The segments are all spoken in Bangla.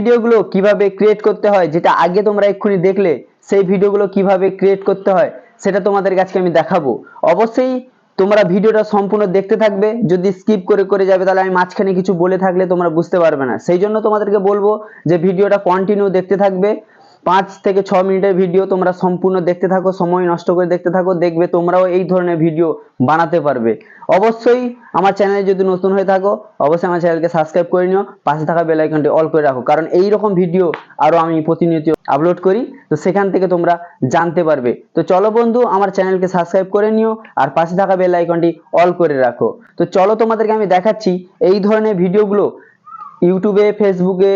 ভিডিওগুলো কীভাবে ক্রিয়েট করতে হয়, যেটা আগে তোমরা এক্ষুনি দেখলে, সেই ভিডিওগুলো কীভাবে ক্রিয়েট করতে হয়, সেটা তোমাদের কাছে আমি দেখাবো। অবশ্যই তোমরা ভিডিওটা সম্পূর্ণ দেখতে থাকবে, যদি স্কিপ করে করে যাবে, তাহলে আমি মাঝখানে কিছু বলে থাকলে তোমরা বুঝতে পারবে না। সেই জন্য তোমাদেরকে বলব যে, ভিডিওটা কন্টিনিউ দেখতে থাকবে। পাঁচ থেকে ছ মিনিটের ভিডিও তোমরা সম্পূর্ণ দেখতে থাকো, সময় নষ্ট করে দেখতে থাকো, দেখবে তোমরাও এই ধরনের ভিডিও বানাতে পারবে। অবশ্যই আমার চ্যানেলে যদি নতুন হয়ে থাকো, অবশ্যই আমার চ্যানেলকে সাবস্ক্রাইব করে নিও, পাশে থাকা বেল আইকনটি অল করে রাখো, কারণ এই রকম ভিডিও আরও আমি প্রতিনিয়ত আপলোড করি, তো সেখান থেকে তোমরা জানতে পারবে। তো চলো বন্ধু, আমার চ্যানেলকে সাবস্ক্রাইব করে নিও আর পাশে থাকা বেল আইকনটি অল করে রাখো। তো চলো তোমাদেরকে আমি দেখাচ্ছি এই ধরনের ভিডিওগুলো ইউটিউবে ফেসবুকে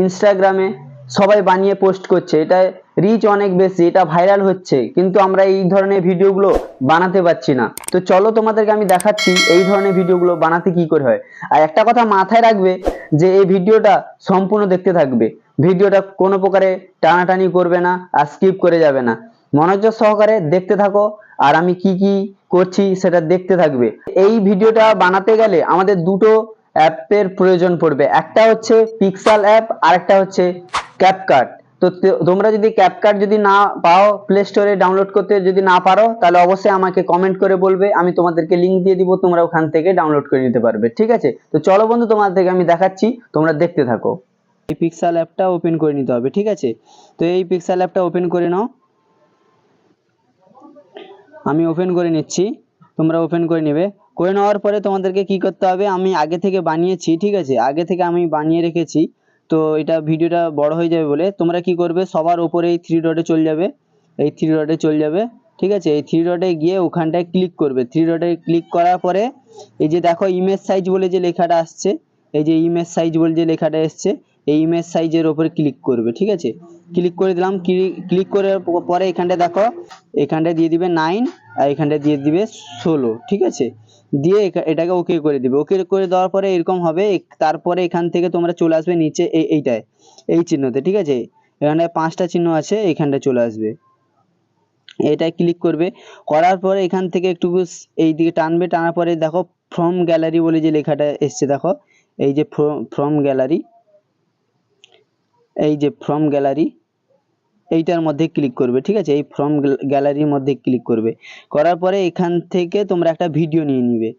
ইনস্টাগ্রামে সবাই বানিয়ে পোস্ট করছে। এটা রিচ অনেক বেশি, এটা ভাইরাল হচ্ছে। কিন্তু আমরা এই ধরনের ভিডিওগুলো বানাতে পারছি না। তো চলো তোমাদেরকে আমি দেখাচ্ছি এই ধরনের ভিডিওগুলো বানাতে কি করে হয়। আর একটা কথা মাথায় রাখবে যে এই ভিডিওটা সম্পূর্ণ দেখতে থাকবে। ভিডিওটা কোনো প্রকারে টানাটানি করবে না আর স্কিপ করে যাবে না। মনোযোগ সহকারে দেখতে থাকো আর আমি কি কি করছি সেটা দেখতে থাকবে। এই ভিডিওটা বানাতে গেলে আমাদের দুটো অ্যাপের প্রয়োজন পড়বে। একটা হচ্ছে পিক্সাল অ্যাপ আর একটা হচ্ছে ক্যাপকাট তো তোমরা যদি ক্যাপকাট যদি না পাও প্লে স্টোরে ডাউনলোড করতে যদি না পারো, তাহলে অবশ্যই আমাকে কমেন্ট করে বলবে, আমি তোমাদেরকে লিংক দিয়ে দিব, তোমরা ওখান থেকে ডাউনলোড করে নিতে পারবে, ঠিক আছে? তো চলো বন্ধু, তোমাদের থেকে আমি দেখাচ্ছি, তোমরা দেখতে থাকো। এই পিক্সাল অ্যাপটা ওপেন করে নিতে হবে, ঠিক আছে? তো এই পিক্সাল অ্যাপটা ওপেন করে নাও। আমি ওপেন করে নিচ্ছি, তোমরা ওপেন করে নেবে। করে নেওয়ার পরে তোমাদেরকে কি করতে হবে, আমি আগে থেকে বানিয়েছি, ঠিক আছে? আগে থেকে আমি বানিয়ে রেখেছি। তো এটা ভিডিওটা বড় হয়ে যাবে বলে। তোমরা কি করবে? সবার উপরে এই থ্রি ডটে চলে যাবে। এই থ্রি ডটে চলে যাবে। ঠিক আছে? এই থ্রি ডটে গিয়ে ওখানটায় ক্লিক করবে। থ্রি ডটে ক্লিক করার পরে এই যে দেখো ইমেজ সাইজ বলে যে লেখাটা আসছে, এই যে ইমেজ সাইজ বলে যে লেখাটা এসছে, এই ইমেজ সাইজের ওপরে ক্লিক করবে। ঠিক আছে? ক্লিক করে দিলাম। ক্লিক করে পরে এখানটায় দেখো, এখানটায় দিয়ে দিবে নাইন আর এখানটায় দিয়ে দিবে ষোলো। ঠিক আছে? দিয়ে এটাকে ওকে করে দিবে। ওকে করে দেওয়ার পরে এরকম হবে তারপরে এখান থেকে তোমরা চলে আসবে নিচে এই এইটায়, এই চিহ্নতে, ঠিক আছে? এখানে পাঁচটা চিহ্ন আছে, এইখানটায় চলে আসবে। এটায় ক্লিক করবে। করার পরে এখান থেকে একটু এই দিকে টানবে, টানার পরে দেখো ফ্রম গ্যালারি বলে যে লেখাটা এসছে, দেখো? এই যে ফ্রম গ্যালারি এই যে ফ্রম গ্যালারি এইটার মধ্যে ক্লিক করবে, ঠিক আছে? এই ফর্ম গ্যালারির মধ্যে ক্লিক করবে। করার পরে এখান থেকে তোমরা একটা ভিডিও নিয়ে নিবে।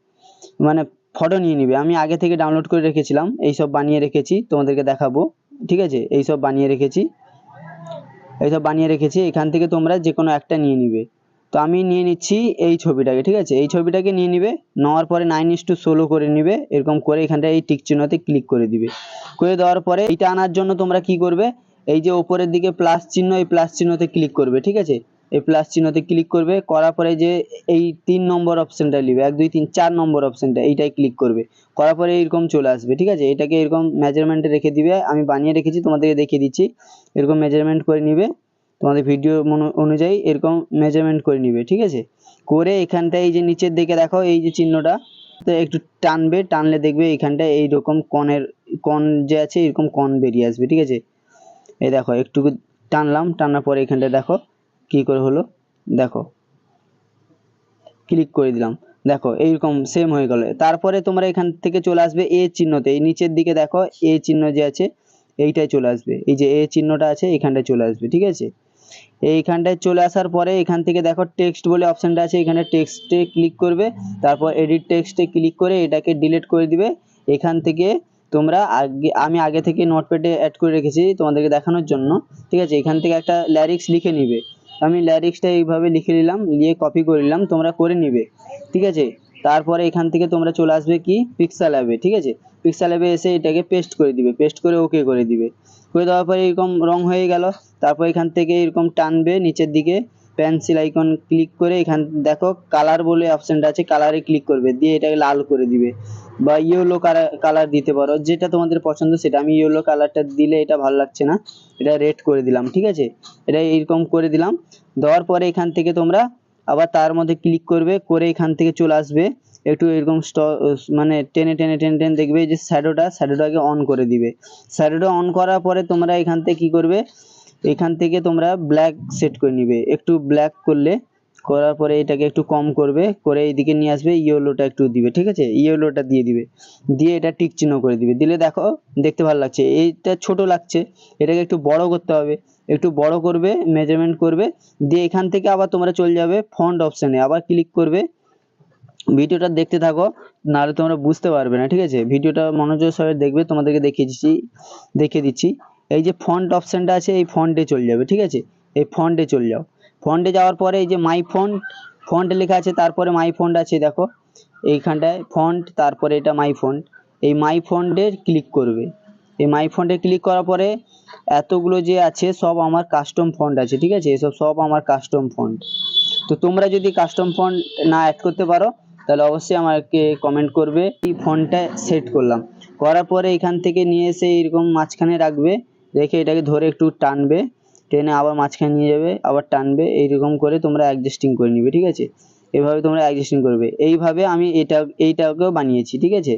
মানে ফটো নিয়ে নিবে। আমি আগে থেকে ডাউনলোড করে রেখেছিলাম, এইসব বানিয়ে রেখেছি, তোমাদেরকে দেখাবো, ঠিক আছে? এইসব বানিয়ে রেখেছি। এইসব বানিয়ে রেখেছি, এখান থেকে তোমরা যে কোনো একটা নিয়ে নিবে। তো আমি নিয়ে নিচ্ছি এই ছবিটাকে, ঠিক আছে? এই ছবিটাকে নিয়ে নিবে, নেওয়ার পরে নাইন ইস টু ষোলো করে নিবে, এরকম করে এখানটা এই টিক চিহ্নতে ক্লিক করে দিবে। করে দেওয়ার পরে এইটা আনার জন্য তোমরা কি করবে? এই যে উপরের দিকে প্লাস চিহ্ন, এই প্লাস চিহ্নতে ক্লিক করবে, ঠিক আছে? এই প্লাস চিহ্নতে ক্লিক করবে, করার পরে যে এই তিন নম্বর অপশনটা নিবে এক, দুই, তিন, চার নম্বর অপশনটা এইটাই ক্লিক করবে। করার পরে এরকম চলে আসবে, ঠিক আছে? এটাকে এরকম মেজারমেন্টে রেখে দিবে, আমি বানিয়ে রেখেছি, তোমাদেরকে দেখিয়ে দিচ্ছি। এরকম মেজারমেন্ট করে নিবে, তোমাদের ভিডিও অনুযায়ী এরকম মেজারমেন্ট করে নিবে, ঠিক আছে? করে এখানটায় এই যে নিচের দিকে দেখো, এই যে চিহ্নটা, তো একটু টানবে, টানলে দেখবে এইখানটায় এইরকম কনের, কন যে আছে, এরকম কন বেরিয়ে আসবে, ঠিক আছে? এই দেখো, একটু টানলাম, টানার পরে এখানটায় দেখো কি করে হলো। দেখো ক্লিক করে দিলাম। দেখো, এইরকম সেম হয়ে গেল। তারপরে তোমরা এখান থেকে চলে আসবে এ চিহ্নতে। এই নিচের দিকে দেখো এ চিহ্ন যে আছে, এইটায় চলে আসবে। এই যে এ চিহ্নটা আছে, এখানটায় চলে আসবে, ঠিক আছে? এইখানটায় চলে আসার পরে এখান থেকে দেখো টেক্সট বলে অপশনটা আছে, এখানে টেক্সটে ক্লিক করবে। তারপর এডিট টেক্সটে ক্লিক করে এটাকে ডিলিট করে দিবে। এখান থেকে তোমরা আগে, আমি আগে থেকে নোটপ্যাডে অ্যাড করে রেখেছি তোমাদেরকে দেখানোর জন্য। ঠিক আছে? এখান থেকে একটা ল্যারিক্স লিখে নিবে। আমি ল্যারিক্সটা এইভাবে লিখে নিলাম, নিয়ে কপি করে নিলাম, তোমরা করে নিবে। ঠিক আছে? তারপরে এখান থেকে তোমরা চলে আসবে কি? পিক্সেল অ্যাপে ঠিক আছে? পিক্সেল অ্যাপে এসে এটাকে পেস্ট করে দিবে। পেস্ট করে ওকে করে দিবে। করে দেওয়ার পরে এরকম রং হয়ে গেল। তারপর এখান থেকে এরকম টানবে নিচের দিকে। পেন্সিল আইকন ক্লিক করে এখান, দেখো কালার বলে অপশনটা আছে কালারে ক্লিক করবে, দিয়ে এটাকে লাল করে দিবে। বা ইয়েলো কালার দিতে পারো, যেটা তোমাদের পছন্দ সেটা। আমি ইয়েলো কালারটা দিলে এটা ভালো লাগছে না, এটা রেড করে দিলাম, ঠিক আছে? এটা এইরকম করে দিলাম, দেওয়ার পরে এখান থেকে তোমরা আবার তার মধ্যে ক্লিক করবে, করে এখান থেকে চলে আসবে। একটু এরকম st- মানে টেনে টেনে টেনে টেনে দেখবে যে শ্যাডোটা শ্যাডোটাকে অন করে দিবে। শ্যাডোটা অন করার পরে তোমরা এখান থেকে কি করবে এখান থেকে তোমরা ব্ল্যাক সেট করে নিবে। একটু ব্ল্যাক করলে, করার পরে এটাকে একটু কম করবে, করে এইদিকে নিয়ে আসবে ইয়েলোটা একটু দিবে, ঠিক আছে? ইয়েলোটা দিয়ে দিবে। দিয়ে এটা টিক চিহ্ন করে দিবে। দিলে দেখো, দেখতে ভালো লাগছে। এইটা ছোট লাগছে, এটাকে একটু বড় করতে হবে। একটু বড় করবে মেজারমেন্ট করবে, দিয়ে এখান থেকে আবার তোমরা চলে যাবে ফন্ট অপশানে আবার ক্লিক করবে। ভিডিওটা দেখতে থাকো, নাহলে তোমরা বুঝতে পারবে না, ঠিক আছে? ভিডিওটা মনোযোগ সহকারে দেখবে, তোমাদেরকে দেখিয়ে দিচ্ছি দেখিয়ে দিচ্ছি। এই যে ফন্ট অপশানটা আছে, এই ফন্টে চলে যাবে, ঠিক আছে? এই ফন্টে চলে যাও। ফন্টে যাওয়ার পরে এই যে মাই ফন্ট ফন্ট লেখা আছে, তারপরে মাই ফন্ট আছে, দেখো। এইখানটায় ফন্ট তারপরে এটা মাই ফন্ট এই মাই ফন্টে ক্লিক করবে। এই মাই ফন্টে ক্লিক করার পরে এতগুলো যে আছে, সব আমার কাস্টম ফন্ট আছে, ঠিক আছে? এসব সব আমার কাস্টম ফন্ট তো তোমরা যদি কাস্টম ফন্ট না অ্যাড করতে পারো, তাহলে অবশ্যই আমাকে কমেন্ট করবে। এই ফন্টটা সেট করলাম। করার পরে এখান থেকে নিয়ে এসে এরকম মাঝখানে রাখবে। রেখে এটাকে ধরে একটু টানবে, টেনে আবার মাঝখানে নিয়ে যাবে, আবার টানবে, এইরকম করে তোমরা অ্যাডজাস্টিং করে নিবে, ঠিক আছে? এভাবে তোমরা অ্যাডজাস্টিং করবে। এইভাবে আমি এটা, এইটাকেও বানিয়েছি, ঠিক আছে?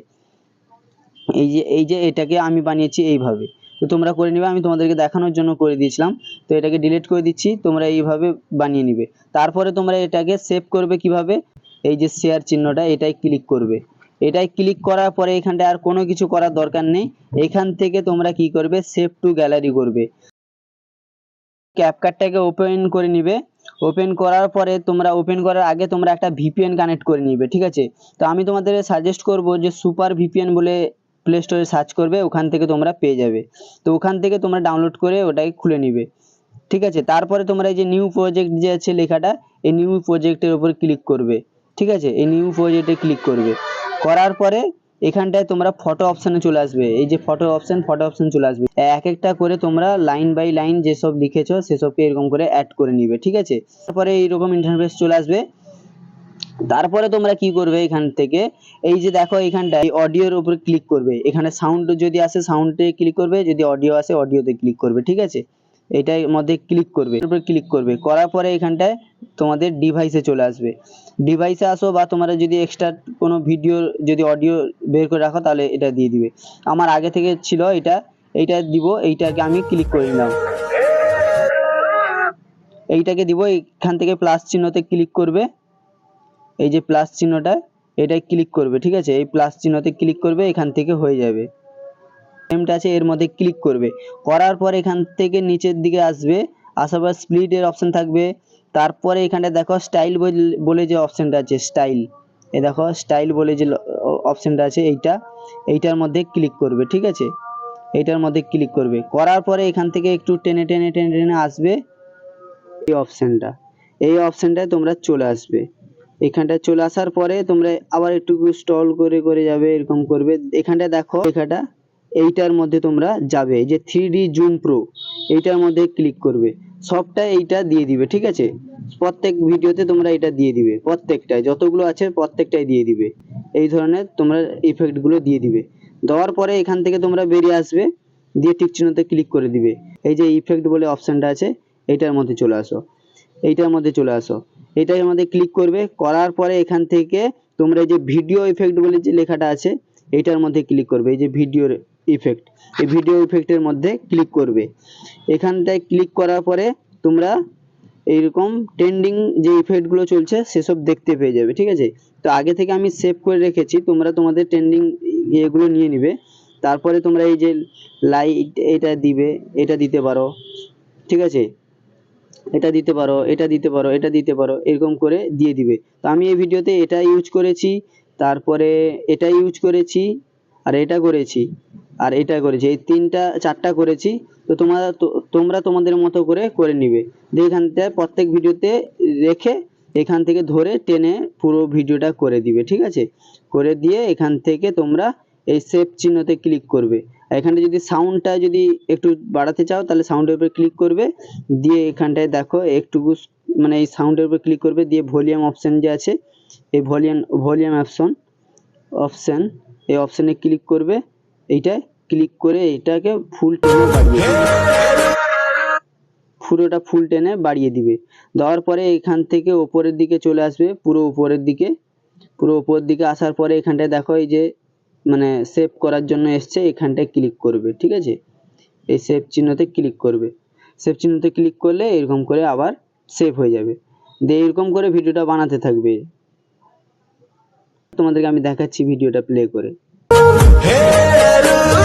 এই যে এই যে এটাকে আমি বানিয়েছি এইভাবে। তো তোমরা করে নেবে, আমি তোমাদেরকে দেখানোর জন্য করে দিয়েছিলাম। তো এটাকে ডিলিট করে দিচ্ছি, তোমরা এইভাবে বানিয়ে নিবে। তারপরে তোমরা এটাকে সেভ করবে কীভাবে? এই যে শেয়ার চিহ্নটা, এটাই ক্লিক করবে। এটাই ক্লিক করার পরে এখানটায় আর কোনো কিছু করার দরকার নেই। এখান থেকে তোমরা কি করবে? সেভ টু গ্যালারি করবে। ক্যাপকাটটাকে ওপেন করে নিবে। ওপেন করার পরে তোমরা ওপেন করার আগে তোমরা একটা ভিপিএন কানেক্ট করে নিবে, ঠিক আছে? তো আমি তোমাদের সাজেস্ট করব যে সুপার ভিপিএন বলে প্লে স্টোরে সার্চ করবে, ওখান থেকে তোমরা পেয়ে যাবে। তো ওখান থেকে তোমরা ডাউনলোড করে ওটাকে খুলে নিবে। ঠিক আছে? তারপরে তোমরা এই যে নিউ প্রজেক্ট যে আছে লেখাটা, এই নিউ প্রজেক্টের উপর ক্লিক করবে। ঠিক আছে? এই নিউ প্রজেক্টে ক্লিক করবে। করার পরে এখানটায় তোমরা ফটো অপশানে চলে আসবে। এই যে ফটো অপশান ফটো অপশান চলে আসবে। এক একটা করে তোমরা লাইন বাই লাইন যেসব লিখেছো, সেসবকে এরকম করে অ্যাড করে নিবে, ঠিক আছে? তারপরে এইরকম ইন্টারফেস চলে আসবে। তারপরে তোমরা কি করবে এখান থেকে? এই যে দেখো এখানটায় অডিওর উপর ক্লিক করবে। এখানে সাউন্ড যদি আসে সাউন্ডে ক্লিক করবে। যদি অডিও আসে অডিওতে ক্লিক করবে, ঠিক আছে? এটার মধ্যে ক্লিক করবে উপর ক্লিক করবে। করার পরে এখানটায় তোমাদের ডিভাইসে চলে আসবে। ডিভাইসে আসো বা তোমরা যদি এক্সট্রা কোনো ভিডিও যদি অডিও বের করে রাখো তাহলে এটা দিয়ে দিবে। আমার আগে থেকে ছিল এটা, এইটা দিব, এইটাকে আমি ক্লিক করে নিলাম। এইটাকে দিব এখান থেকে প্লাস চিহ্নতে ক্লিক করবে। এই যে প্লাস চিহ্নটা এটাই ক্লিক করবে, ঠিক আছে? এই প্লাস চিহ্নতে ক্লিক করবে, এখান থেকে হয়ে যাবে। ফ্রেমটা আছে, এর মধ্যে ক্লিক করবে। করার পর এখান থেকে নিচের দিকে আসবে, আসার পর স্প্লিট এর অপশন থাকবে। তারপরে এখানটা দেখো স্টাইল বলে যে অপশনটা আছে স্টাইল এ দেখো স্টাইল বলে যে অপশনটা আছে, এইটা। এইটার মধ্যে ক্লিক করবে, ঠিক আছে? এইটার মধ্যে ক্লিক করবে। করার পরে এখান থেকে একটু টেনে টেনে টেনে টেনে আসবে এই অপশনটা এই অপশনটায় তোমরা চলে আসবে। এখানটায় চলে আসার পরে তোমরা আবার একটু স্টল করে করে যাবে, এরকম করবে। এখানটায় দেখো, লেখাটা এইটার মধ্যে তোমরা যাবে যে থ্রি ডি জুম প্রো এইটার মধ্যে ক্লিক করবে। সবটা এইটা দিয়ে দিবে, ঠিক আছে? প্রত্যেক ভিডিওতে তোমরা এটা দিয়ে দিবে, প্রত্যেকটায়, যতগুলো আছে প্রত্যেকটাই দিয়ে দিবে। এই ধরনের তোমরা ইফেক্টগুলো দিয়ে দিবে। দেওয়ার পরে এখান থেকে তোমরা বেরিয়ে আসবে, দিয়ে টিক চিহ্নতে ক্লিক করে দিবে। এই যে ইফেক্ট বলে অপশনটা আছে, এইটার মধ্যে চলে আসো। এইটার মধ্যে চলে আসো। এটার মধ্যে ক্লিক করবে, করার পরে এখান থেকে তোমরা এই যে ভিডিও ইফেক্ট বলে যে লেখাটা আছে, এইটার মধ্যে ক্লিক করবে। এই যে ভিডিওর ইফেক্ট এই ভিডিও ইফেক্টের মধ্যে ক্লিক করবে। এখানটায় ক্লিক করার পরে তোমরা এইরকম ট্রেন্ডিং যে ইফেক্টগুলো চলছে, সেসব দেখতে পেয়ে যাবে, ঠিক আছে? তো আগে থেকে আমি সেভ করে রেখেছি, তোমরা তোমাদের ট্রেন্ডিং এগুলো নিয়ে নিবে। তারপরে তোমরা এই যে লাইট এটা দিবে, এটা দিতে পারো, ঠিক আছে? এটা দিতে পারো, এটা দিতে পারো, এটা দিতে পারো, এরকম করে দিয়ে দিবে। তো আমি এই ভিডিওতে এটা ইউজ করেছি, তারপরে এটা ইউজ করেছি, আর এটা করেছি। আর এটা করেছি। এই তিনটা, চারটা করেছি, তো তোমরা তোমরা তোমাদের মতো করে করে নিবে। দিয়ে এখানটা প্রত্যেক ভিডিওতে রেখে এখান থেকে ধরে টেনে পুরো ভিডিওটা করে দিবে, ঠিক আছে? করে দিয়ে এখান থেকে তোমরা এই সেভ চিহ্নতে ক্লিক করবে। এখানে যদি সাউন্ডটা যদি একটু বাড়াতে চাও, তাহলে সাউন্ডের উপর ক্লিক করবে। দিয়ে এখানটায় দেখো একটুকু মানে এই সাউন্ডের উপর ক্লিক করবে। দিয়ে ভলিউম অপশন যে আছে, এই ভলিউম ভলিউম অপশন অপশন, এই অপশনে ক্লিক করবে। এইটায় ক্লিক করে এটাকে ফুল টেনে বাড়িয়ে দিবে। পুরোটা ফুল টেনে বাড়িয়ে দিবে। দেওয়ার পরে এখান থেকে ওপরের দিকে চলে আসবে পুরো উপরের দিকে। পুরো উপরের দিকে আসার পরে এখানটায় দেখো এই যে মানে সেভ করার জন্য এসছে এখানটায় ক্লিক করবে ঠিক আছে? এই সেভ চিহ্নতে ক্লিক করবে। সেভ চিহ্নতে ক্লিক করলে এরকম করে আবার সেভ হয়ে যাবে। দিয়ে এরকম করে ভিডিওটা বানাতে থাকবে। তোমাদেরকে আমি দেখাচ্ছি ভিডিওটা প্লে করে। Hey,